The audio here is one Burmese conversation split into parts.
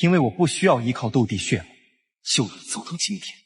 因为我不需要依靠斗帝血脉，就能走到今天。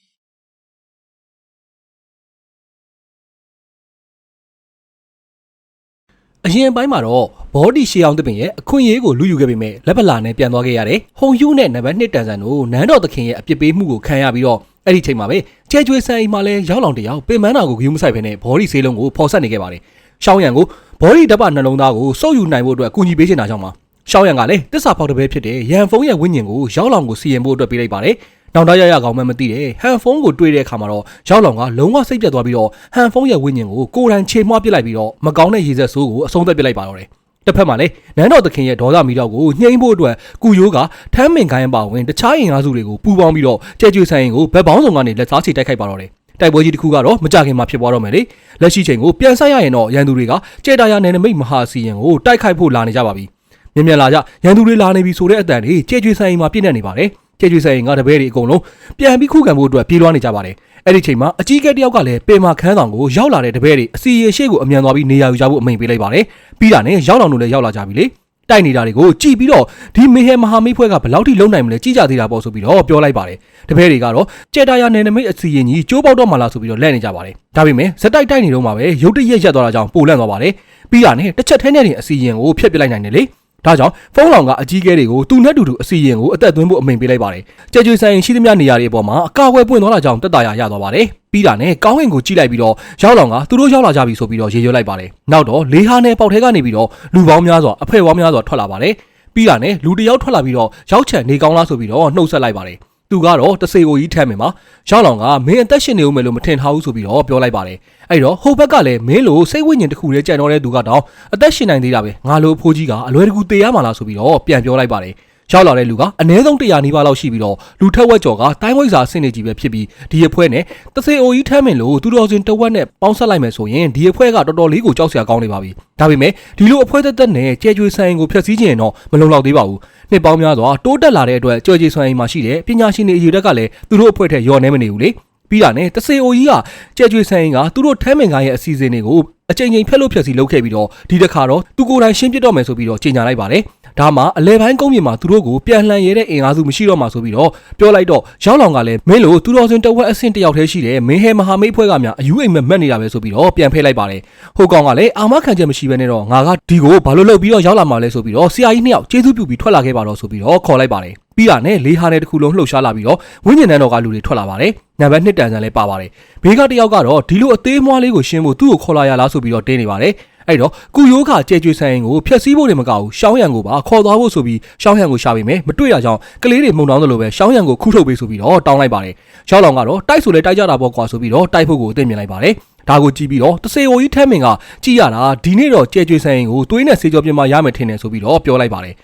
အရင်ပိုင်းမှာတော့ဘောဒီရှေအောင်တပင်ရဲ့အခွင့်အရေးကိုလူယူခဲ့ပေမဲ့လက်ပလာနဲ့ပြန်သွားခဲ့ရတယ်။ဟုံယူနဲ့နံပါတ်1တန်ဆန်တို့နန်းတော်သခင်ရဲ့အပြစ်ပေးမှုကိုခံရပြီးတော့အဲ့ဒီချိန်မှာပဲကျဲကျွေးဆန်အိမ်မှာလဲရောက်လောင်တယောက်ပင်မန်းတာကိုဂယူးမဆိုင်ဖ ೇನೆ ဘောဒီဆေးလုံးကိုဖော်ဆက်နေခဲ့ပါတယ်။ရှောင်းရံကိုဘောဒီဓာတ်ပနှလုံးသားကိုစုပ်ယူနိုင်ဖို့အတွက်အကူအညီပေးချင်တာကြောင့်ပါ။ ရှောင်းရံကလည်းတစ္ဆာဖောက်တစ်ပဲဖြစ်တဲ့ရန်ဖုံးရဲ့ဝိညာဉ်ကိုရောက်လောင်ကိုစီရင်ဖို့အတွက်ပေးလိုက်ပါတယ်။နောက်တော့ရရကောင်းမှမသိတဲ့ဟန်ဖုန်းကိုတွေ့တဲ့အခါမှာတော့ရောက်လောင်ကလုံးဝစိတ်ပြတ်သွားပြီးတော့ဟန်ဖုန်းရဲ့ဝိညာဉ်ကိုကိုယ်တိုင်ခြေမွှားပစ်လိုက်ပြီးတော့မကောင်းတဲ့ရေစက်ဆိုးကိုအဆုံးသတ်ပစ်လိုက်ပါတော့တယ်။တစ်ဖက်မှာလည်းနန်းတော်သခင်ရဲ့ဒေါသမီတော့ကိုညှိမ့်ဖို့အတွက်ကုယိုးကထမ်းမင်ခိုင်းပါဝင်တခြားအင်အားစုတွေကိုပူးပေါင်းပြီးတော့ကြဲကျွေးဆိုင်ရင်ကိုဗက်ပေါင်းဆောင်ကနေလက်စားချီတိုက်ခိုက်ပါတော့တယ်။တိုက်ပွဲကြီးတစ်ခုကတော့မကြခင်မှာဖြစ်သွားတော့မယ်လေ။လက်ရှိချိန်ကိုပြန်ဆက်ရရင်တော့ရန်သူတွေကကြဲတာယာနယ်နိမိတ်မဟာစီရင်ကိုတိုက်ခိုက်ဖို့လာနေကြပါပြီ။ မြင်မြန်လာကြရန်သူတွေလာနေပြီဆိုတဲ့အတန်တွေကြဲကျွေးဆိုင်မှာပြည့်နေနေပါတယ်ကြဲကျွေးဆိုင်ကတပည့်တွေအကုန်လုံးပြန်ပြီးခုခံဖို့အတွက်ပြေးလွှားနေကြပါတယ်အဲ့ဒီချိန်မှာအကြီးအကဲတယောက်ကလည်းပေမာခန်းဆောင်ကိုရောက်လာတဲ့တပည့်တွေအစီအရှိကိုအမြန်သွားပြီးနေရာယူကြဖို့အမိန့်ပေးလိုက်ပါတယ်ပြီးတာနဲ့ရောက်လောင်တို့လည်းရောက်လာကြပြီလေတိုက်နေတာတွေကိုကြည်ပြီးတော့ဒီမေဟေမဟာမိတ်ဖွဲ့ကဘယ်လောက်ထိလုံနိုင်မလဲကြည်ကြသေးတာပေါ့ဆိုပြီးတော့ပြောလိုက်ပါတယ်တပည့်တွေကတော့ကြဲတာယာနယ်နိမိတ်အစီရင်ကြီးကျိုးပေါက်တော့မှလားဆိုပြီးတော့လဲနေကြပါတယ်ဒါပေမဲ့ဇက်တိုက်တိုက်နေတော့မှပဲရုတ်တရက်ရက်သွားတာကြောင့်ပိုလန့်သွားပါတယ်ပြီးတာနဲ့တစ်ချက်ထဲနဲ့တင်အစီရင်ကိုဖျက်ပစ်လိုက်နိုင်တယ်လေ ဒါကြောင့်ဖုန်းလောင်ကအကြီးအကဲတွေကိုသူနဲ့တူတူအစီရင်ကိုအသက်သွင်းဖို့အမိန့်ပေးလိုက်ပါတယ်။ကြဲကျွေးဆိုင်ရှိသမျှနေရာတွေအပေါ်မှာအကာအကွယ်ပွင့်သွားတာကြောင့်တက်တာရရသွားပါတယ်။ပြီးတာနဲ့ကောင်းကင်ကိုကြည့်လိုက်ပြီးတော့ရောက်လောင်ကသူတို့ရောက်လာကြပြီဆိုပြီးတော့ရေရွတ်လိုက်ပါတယ်။နောက်တော့လေးဟာနဲ့ပေါက်ထဲကနေပြီးတော့လူပေါင်းများစွာအဖဲ့ပေါင်းများစွာထွက်လာပါတယ်။ပြီးတာနဲ့လူတစ်ယောက်ထွက်လာပြီးတော့ရောက်ချန်နေကောင်းလားဆိုပြီးတော့နှုတ်ဆက်လိုက်ပါတယ်။ သူကတော့တစေကိုကြီးထမ်းမယ်မှာရောက်လောင်ကမင်းအသက်ရှင်နေဦးမယ်လို့မထင်ထားဘူးဆိုပြီးတော့ပြောလိုက်ပါတယ်အဲ့တော့ဟိုဘက်ကလည်းမင်းလိုစိတ်ဝိညာဉ်တစ်ခုတည်းကြံတော့တဲ့သူကတော့အသက်ရှင်နိုင်သေးတာပဲငါလိုအဖိုးကြီးကအလွယ်တကူတေးရမှာလားဆိုပြီးတော့ပြန်ပြောလိုက်ပါတယ် ရောက်လာတဲ့လူကအနည်းဆုံး100နီးပါးလောက်ရှိပြီးတော့လူထက်ဝက်ကျော်ကတိုင်းဝိဇ္ဇာဆင့်နေကြီးပဲဖြစ်ပြီးဒီအဖွဲနဲ့တစေအိုကြီးထမ်းမင်လို့သူတော်စင်တဝက်နဲ့ပေါင်းဆက်လိုက်မယ်ဆိုရင်ဒီအဖွဲကတော်တော်လေးကိုကြောက်စရာကောင်းနေပါပြီဒါပေမဲ့ဒီလိုအဖွဲသက်သက်နဲ့ကြဲကျွေးဆိုင်ကိုဖျက်ဆီးခြင်းတော့မလုံလောက်သေးပါဘူးနှစ်ပေါင်းများစွာတိုးတက်လာတဲ့အတွက်ကြော်ကြီးဆိုင်မှာရှိတဲ့ပညာရှင်တွေအရေးတက်ကလည်းသူတို့အဖွဲ့ထက်ရောနေမနေဘူးလေပြီးတာနဲ့တစေအိုကြီးကကြဲကျွေးဆိုင်ကသူတို့ထဲမင်ကိုင်းရဲ့အစီအစဉ်တွေကိုအချိန်ချင်းဖျက်လို့ဖျက်စီလုပ်ခဲ့ပြီးတော့ဒီတစ်ခါတော့သူကိုယ်တိုင်ရှင်းပြတော့မယ်ဆိုပြီးတော့ကြေညာလိုက်ပါတယ် ဒါမှအလဲပိုင်းကုန်းပြင်မှာသူတို့ကိုပြန်လှန်ရဲတဲ့အင်အားစုမရှိတော့မှဆိုပြီးတော့ပြောလိုက်တော့ရောက်လောင်ကလည်းမင်းလိုသူတော်စင်တဝက်အဆင့်တယောက်တည်းရှိတယ်မင်းဟဲမဟာမိတ်ဖွဲ့ကများအယူအိမ်မက်မက်နေတာပဲဆိုပြီးတော့ပြန်ဖဲလိုက်ပါတယ်ဟိုကောင်ကလည်းအာမခံချက်မရှိဘဲနဲ့တော့ငါကဒီကိုဘာလို့လုပ်ပြီးတော့ရောက်လာမှလဲဆိုပြီးတော့ဆရာကြီးနှစ်ယောက်ကျေးဇူးပြုပြီးထွက်လာခဲ့ပါတော့ဆိုပြီးတော့ခေါ်လိုက်ပါတယ်ပြီးတာနဲ့လေးဟာနဲ့တစ်ခုလုံးလှုပ်ရှားလာပြီးတော့ဝိညာဉ်တန်းတော်ကလူတွေထွက်လာပါတယ်နံပါတ်1တန်ဆန်လည်းပါပါတယ်ဘေးကတယောက်ကတော့ဒီလိုအသေးမွှားလေးကိုရှင်းဖို့သူ့ကိုခေါ်လာရလားဆိုပြီးတော့တင်းနေပါတယ် အဲ့တော့ကုယိုးခကြဲကျွေးဆိုင်ကိုဖျက်ဆီးဖို့တွေမကဘူးရှောင်းရံကိုပါခေါ်သွားဖို့ဆိုပြီးရှောင်းရံကိုရှာပေးမယ်မတွေ့တာကြောင့်ကလေးတွေမှုန်တောင်းသလိုပဲရှောင်းရံကိုခုထုတ်ပေးဆိုပြီးတော့တောင်းလိုက်ပါတယ်ရှောင်းလောင်ကတော့တိုက်ဆိုလဲတိုက်ကြတာပေါ့ကွာဆိုပြီးတော့တိုက်ဖို့ကိုအသိမြင်လိုက်ပါတယ်ဒါကိုကြည့်ပြီးတော့တစေအိုကြီးထဲမင်ကကြည့်ရတာဒီနေ့တော့ကြဲကျွေးဆိုင်ကိုသွေးနဲ့ဆေးကြောပြင်းမရမယ်ထင်တယ်ဆိုပြီးတော့ပြောလိုက်ပါတယ်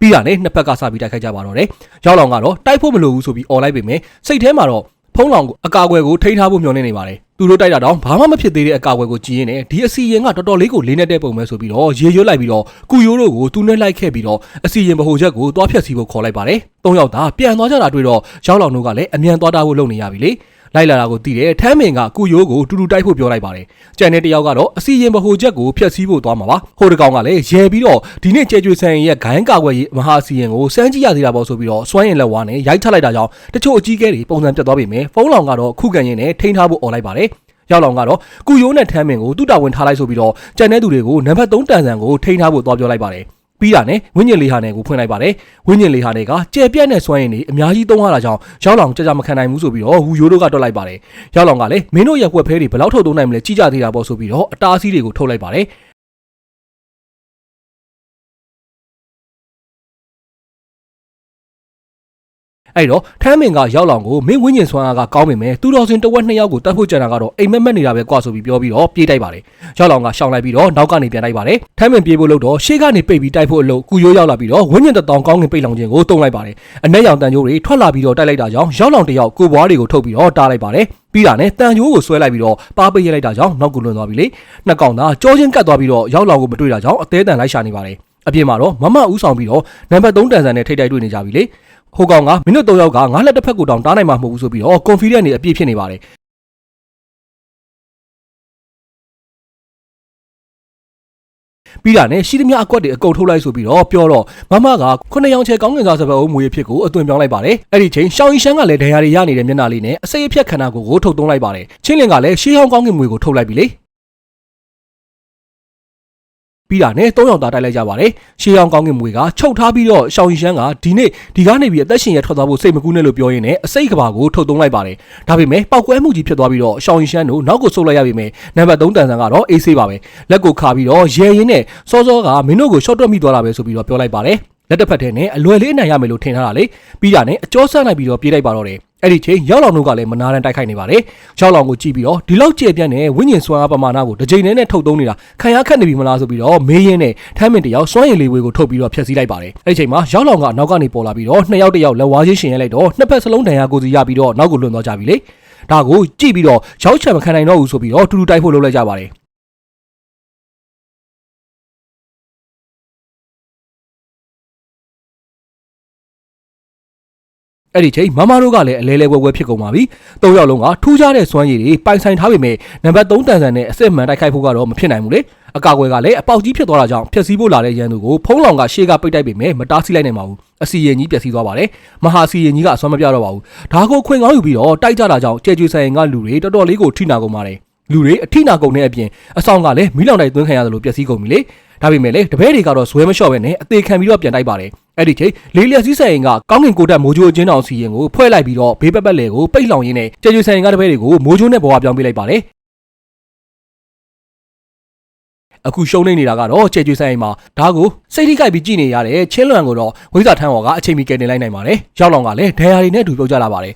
ပြီးတာနဲ့နှစ်ဖက်ကစပြီးတိုက်ခိုက်ကြပါတော့တယ်ရောက်လောင်ကတော့တိုက်ဖို့မလိုဘူးဆိုပြီးអော်လိုက်ပေမဲ့စိတ်ထဲမှာတော့ဖုံးလောင်ကိုအကာအကွယ်ကိုထိန်းထားဖို့မျှော်လင့်နေပါတယ် သူတို့တိုက်တာတော့ဘာမှမဖြစ်သေးတဲ့အကာအကွယ်ကိုကြည်ရင်းနဲ့ဒီအစီရင်ကတော်တော်လေးကိုလေးနဲ့တဲ့ပုံပဲဆိုပြီးတော့ရေရွတ်လိုက်ပြီးတော့ကုယိုးတို့ကိုသူနဲ့လိုက်ခဲ့ပြီးတော့အစီရင်ဗဟိုချက်ကိုတွားဖြတ်စီဖို့ခေါ်လိုက်ပါတယ်သုံးယောက်သားပြန်သွားကြတာတွေ့တော့ရောက်လောင်တို့ကလည်းအမြန်သွားတာဖို့လုပ်နေရပြီလေ လိုက်လာတာကိုသိတယ်ထမ်းမင်ကကုယိုးကိုတူတူတိုက်ဖို့ပြောလိုက်ပါတယ်ကြံတဲ့တယောက်ကတော့အစီရင်ဗဟိုချက်ကိုဖျက်ဆီးဖို့သွားမှာပါဟိုတကောင်ကလည်းရဲပြီးတော့ဒီနေ့ကြဲကျွေးဆန်ရဲ့ဂိုင်းကာကွယ်ရေးမဟာအစီရင်ကိုစမ်းကြည့်ရသေးတာပေါ့ဆိုပြီးတော့စွမ်းရင်လက်ဝါးနဲ့ရိုက်ချလိုက်တာကြောင့်တချို့အကြီးကဲတွေပုံစံပြတ်သွားပြီမယ်ဖုန်းလောင်ကတော့ခုခံရင်းနဲ့ထိန်းထားဖို့អော်လိုက်ပါတယ်ရောက်လောင်ကတော့ကုယိုးနဲ့ထမ်းမင်ကိုတူတာဝင်ထားလိုက်ဆိုပြီးတော့ကြံတဲ့သူတွေကိုနံပါတ်3တန်ဆန်ကိုထိန်းထားဖို့သွားပြောလိုက်ပါတယ် ပြီးတာနဲ့ဝိညာဉ်လေးဟာနဲ့ကိုဖွင့်လိုက်ပါတယ်ဝိညာဉ်လေးဟာနဲ့ကကြဲပြက်နဲ့စွမ်းရည်နေအများကြီးသုံးရတာကြောင့်ရောက်လောင်ကြကြမခံနိုင်ဘူးဆိုပြီးတော့ဟူယိုးတို့ကတွက်လိုက်ပါတယ်ရောက်လောင်ကလည်းမင်းတို့ရက်ွက်ဖဲတွေဘယ်လောက်ထုတ်သုံးနိုင်မလဲကြည့်ကြသေးတာပေါ့ဆိုပြီးတော့အတားအဆီးတွေကိုထုတ်လိုက်ပါတယ် အဲ့တော့ထမ်းမင်ကရောက်လောင်ကိုမင်းဝင်းကျင်ဆွမ်းအားကကောင်းပေမဲ့သူတော်စင်တဝက်နှစ်ယောက်ကိုတတ်ဖို့ကြံတာကတော့အိမ်မက်မက်နေတာပဲကွာဆိုပြီးပြောပြီးတော့ပြေးတိုက်ပါတယ်ရောက်လောင်ကရှောင်လိုက်ပြီးတော့နောက်ကနေပြန်တိုက်ပါတယ်ထမ်းမင်ပြေးဖို့လို့တော့ရှေ့ကနေပိတ်ပြီးတိုက်ဖို့အလုပ်ကုယိုးရောက်လာပြီးတော့ဝင်းကျင်တတောင်ကောင်းငင်ပိတ်လောင်ခြင်းကိုတုံးလိုက်ပါတယ်အနက်ရောင်တန်ကြိုးတွေထွက်လာပြီးတော့တိုက်လိုက်တာကြောင့်ရောက်လောင်တယောက်ကိုဘွားတွေကိုထုတ်ပြီးတော့တားလိုက်ပါတယ်ပြီးတာနဲ့တန်ကြိုးကိုဆွဲလိုက်ပြီးတော့ပါပိတ်ရိုက်လိုက်တာကြောင့်နောက်ကိုလွန်သွားပြီလေနှစ်ကောင်သားကြောချင်းကတ်သွားပြီးတော့ရောက်လောင်ကိုမတွေ့တာကြောင့်အသေးတန်လိုက်ရှာနေပါတယ်အပြင်မှာတော့မမဦးဆောင်ပြီးတော့နံပါတ်3တန်ဆန်နဲ့ထိတ်တိုက်တွေ့နေကြပြီလေ ဟိုကောင်ကမိနစ်3ယောက်ကငါးလက်တစ်ဖက်ကိုတောင်တားနိုင်မှာမဟုတ်ဘူးဆိုပြီးတော့ confident နေအပြည့်ဖြစ်နေပါတယ်ပြီးတာနဲ့ရှိသမျှအကွက်တွေအကုန်ထုတ်လိုက်ဆိုပြီးတော့ပြောတော့မမကခုနှစ်ယောင်ချဲကောင်းကင်စားစပယ်အုပ်မွေဖြစ်ကိုအသွင်ပြောင်းလိုက်ပါတယ်အဲ့ဒီချိန်ရှောင်းရီရှမ်းကလည်းဒဏ်ရာတွေရနေတဲ့မျက်နှာလေးနဲ့အစိပ်အဖြတ်ခန္ဓာကိုယ်ကိုထုတ်သွင်းလိုက်ပါတယ်ချင်းလင်ကလည်းရှေးဟောင်းကောင်းကင်မွေကိုထုတ်လိုက်ပြီလေ ပြီးတာနဲ့၃ယောက်သားတိုက်လိုက်ကြပါတယ်ရှေးအောင်ကောင်းကင်မွေကချုပ်ထားပြီးတော့ရှောင်းရီရှမ်းကဒီနေ့ဒီကားနေပြီးအသက်ရှင်ရထွက်သွားဖို့စိတ်မကူးနဲ့လို့ပြောရင်းနဲ့အစိတ်ကဘာကိုထုတ်သုံးလိုက်ပါတယ်ဒါပေမဲ့ပောက်ကွဲမှုကြီးဖြစ်သွားပြီးတော့ရှောင်းရီရှမ်းတို့နောက်ကိုဆုတ်လိုက်ရပြီမယ်နံပါတ်3တန်ဆန်ကတော့အေးဆေးပါပဲလက်ကိုခါပြီးတော့ရဲရင်းနဲ့စောစောကမင်းတို့ကိုရှော့တွက်မိသွားတာပဲဆိုပြီးတော့ပြောလိုက်ပါတယ်လက်တစ်ဖက်ထဲနဲ့အလွယ်လေးအနိုင်ရမယ်လို့ထင်ထားတာလေပြီးတာနဲ့အကျောဆန့်လိုက်ပြီးတော့ပြေးလိုက်ပါတော့တယ် အဲ့ဒီချိန်ရောက်လောင်တို့ကလည်းမနာတမ်းတိုက်ခိုက်နေပါတယ်ရောက်လောင်ကိုကြည့်ပြီးတော့ဒီလောက်ကြဲပြန့်တဲ့ဝိညာဉ်စွမ်းအားပမာဏကိုတစ်ချိန်နဲ့ထုတ်သုံးနေတာခံရခက်နေပြီမလားဆိုပြီးတော့မေးရင်းနဲ့ထမ်းမင်တယောက်စွမ်းရည်လေးဝေကိုထုတ်ပြီးတော့ဖျက်ဆီးလိုက်ပါတယ်အဲ့ဒီချိန်မှာရောက်လောင်ကအနောက်ကနေပေါ်လာပြီးတော့နှစ်ယောက်တစ်ယောက်လက်ဝါးချင်းရှင်ရဲလိုက်တော့နှစ်ဖက်စလုံးဒဏ်ရာကိုစီရပြီးတော့နောက်ကိုလွန်သွားကြပြီလေဒါကိုကြည့်ပြီးတော့ရောက်ချံမခံနိုင်တော့ဘူးဆိုပြီးတော့တူတူတိုက်ဖို့လုပ်လိုက်ကြပါတယ် အဲ့ဒီချိန်မမတို့ကလည်းအလဲလဲဝဲဝဲဖြစ်ကုန်ပါပြီ။သုံးယောက်လုံးကထူးခြားတဲ့စွမ်းရည်တွေပိုင်ဆိုင်ထားပေမဲ့နံပါတ်3တန်ဆန်နဲ့အစစ်မှန်တိုက်ခိုက်ဖို့ကတော့မဖြစ်နိုင်ဘူးလေ။အကာအကွယ်ကလည်းအပေါက်ကြီးဖြစ်သွားတာကြောင့်ဖျက်ဆီးဖို့လာတဲ့ရန်သူကိုဖုံးလောင်ကရှေ့ကပိတ်တိုက်ပေမဲ့မတားဆီးလိုက်နိုင်ပါဘူး။အစီရင်ကြီးပျက်စီးသွားပါတယ်။မဟာစီရင်ကြီးကအစွမ်းမပြတော့ပါဘူး။ဒါကိုခွင်ကောင်းယူပြီးတော့တိုက်ကြတာကြောင့်ကြဲကျွေးဆိုင်ကလူတွေတော်တော်လေးကိုထိနာကုန်ပါတယ်။လူတွေအထိနာကုန်တဲ့အပြင်အဆောင်ကလည်းမီးလောင်တိုက်သွင်းခံရတယ်လို့ပျက်စီးကုန်ပြီလေ။ ဒါပေမဲ့လေတပည့်တွေကတော့ဇွဲမလျှော့ပဲနဲ့အသေးခံပြီးတော့ပြန်တိုက်ပါတယ်အဲ့ဒီချိန်လေးလျက်စီးဆိုင်ရင်ကကောင်းကင်ကိုတက်မိုးချိုးအချင်းတော်စီရင်ကိုဖွဲ့လိုက်ပြီးတော့ဘေးပက်ပက်လေကိုပိတ်လောင်ရင်းနဲ့ကျေကျွဆိုင်ရင်ကတပည့်တွေကိုမိုးချိုးနဲ့ပေါ်ဝပြောင်းပေးလိုက်ပါတယ်အခုရှုံးနေနေတာကတော့ကျေကျွဆိုင်ရင်မှာဒါကိုစိတ်ထိကြိုက်ပြီးကြည်နေရတဲ့ချင်းလွန်ကိုတော့ဝိဇ္ဇာထန်းဟော်ကအချိန်မီကယ်တင်လိုက်နိုင်ပါတယ်ရောက်လောင်ကလည်းဒဏ်ရာတွေနဲ့အတူပြုတ်ကြလာပါတယ်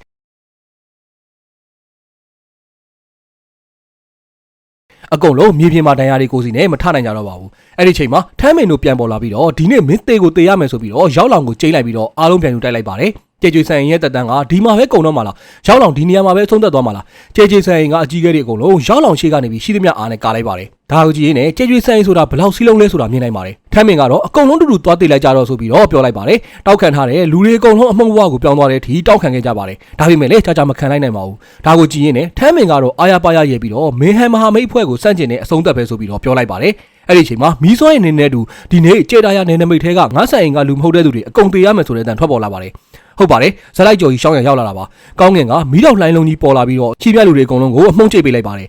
အကုန်လုံးမြေပြင်မှာဒဏ်ရာတွေကိုစီနဲ့မထနိုင်ကြတော့ပါဘူးအဲ့ဒီချိန်မှာထမ်းမင်တို့ပြန်ပေါ်လာပြီးတော့ဒီနေ့မင်းသေးကိုတေးရမယ်ဆိုပြီးတော့ရောက်လောင်ကိုကျိန်းလိုက်ပြီးတော့အားလုံးပြန်ယူတိုက်လိုက်ပါတယ်ကျေကျေဆိုင်ရဲ့တက်တန်းကဒီမှာပဲကုံတော့မှာလားရောက်လောင်ဒီနေရာမှာပဲအဆုံးသက်သွားမှာလားကျေကျေဆိုင်ကအကြီးကဲတွေအကုန်လုံးရောက်လောင်ရှိကနေပြီးရှိသမျှအားနဲ့ကာလိုက်ပါတယ်ဒါကိုကြည့်ရင်လည်းကျေကျေဆိုင်ဆိုတာဘယ်လောက်စီးလုံးလဲဆိုတာမြင်နိုင်ပါတယ် ထမ်းမင်ကတော့အကုန်လုံးတူတူသွားတေးလိုက်ကြတော့ဆိုပြီးတော့ပြောလိုက်ပါတယ်တောက်ခံထားတဲ့လူတွေအကုန်လုံးအမှုံဘဝကိုပြောင်းသွားတဲ့အထိတောက်ခံခဲ့ကြပါတယ်ဒါပေမဲ့လည်းကြာကြာမခံလိုက်နိုင်ပါဘူးဒါကိုကြည့်ရင်လည်းထမ်းမင်ကတော့အာရပါရရဲပြီးတော့မင်းဟန်မဟာမိတ်ဖွဲ့ကိုစန့်ကျင်တဲ့အဆုံးသက်ပဲဆိုပြီးတော့ပြောလိုက်ပါတယ်အဲ့ဒီအချိန်မှာမီးစွမ်းရည်နေနေတူဒီနေ့ကြေတာရနေနမိတ်ထဲကငါးဆိုင်ရင်ကလူမဟုတ်တဲ့သူတွေအကုန်သေးရမယ်ဆိုတဲ့အတန်ထွက်ပေါ်လာပါတယ်ဟုတ်ပါတယ်ဇက်လိုက်ကြော်ကြီးရှောင်းရံရောက်လာတာပါကောင်းငင်ကမီးတော့လှိုင်းလုံးကြီးပေါ်လာပြီးတော့ချီးပြလူတွေအကုန်လုံးကိုအမှုန့်ချိတ်ပေးလိုက်ပါတယ်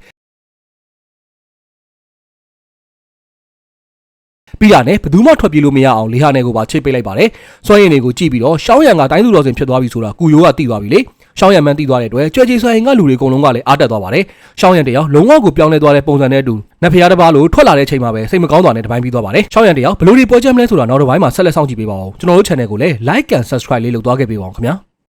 ပြီးတာနဲ့ဘယ်သူမှထွက်ပြေးလို့မရအောင်လေဟာနယ်ကိုပါချိတ်ပေးလိုက်ပါတယ်စွမ်းရည်တွေကိုကြည့်ပြီးတော့ရှောင်းရံကတိုင်းသူတော်စင်ဖြစ်သွားပြီဆိုတာကုယိုးကသိသွားပြီလေရှောင်းရံမှန်းသိသွားတဲ့အတွက်ကြွယ်ကြီးဆိုင်ကလူတွေအကုန်လုံးကလည်းအားတက်သွားပါတယ်ရှောင်းရံတယောက်လုံးဝကိုပြောင်းလဲသွားတဲ့ပုံစံနဲ့အတူနတ်ဖျားတစ်ပါးလိုထွက်လာတဲ့ချိန်မှာပဲစိတ်မကောင်းသွားတဲ့တပိုင်းပြီးသွားပါတယ်ရှောင်းရံတယောက်ဘယ်လိုဒီပေါ်ကြမလဲဆိုတာနောက်တစ်ပိုင်းမှာဆက်လက်စောင့်ကြည့်ပေးပါဦးကျွန်တော်တို့ channel ကိုလည်း like and subscribe လေးလုပ်သွားခဲ့ပေးပါဦးခင်ဗျာ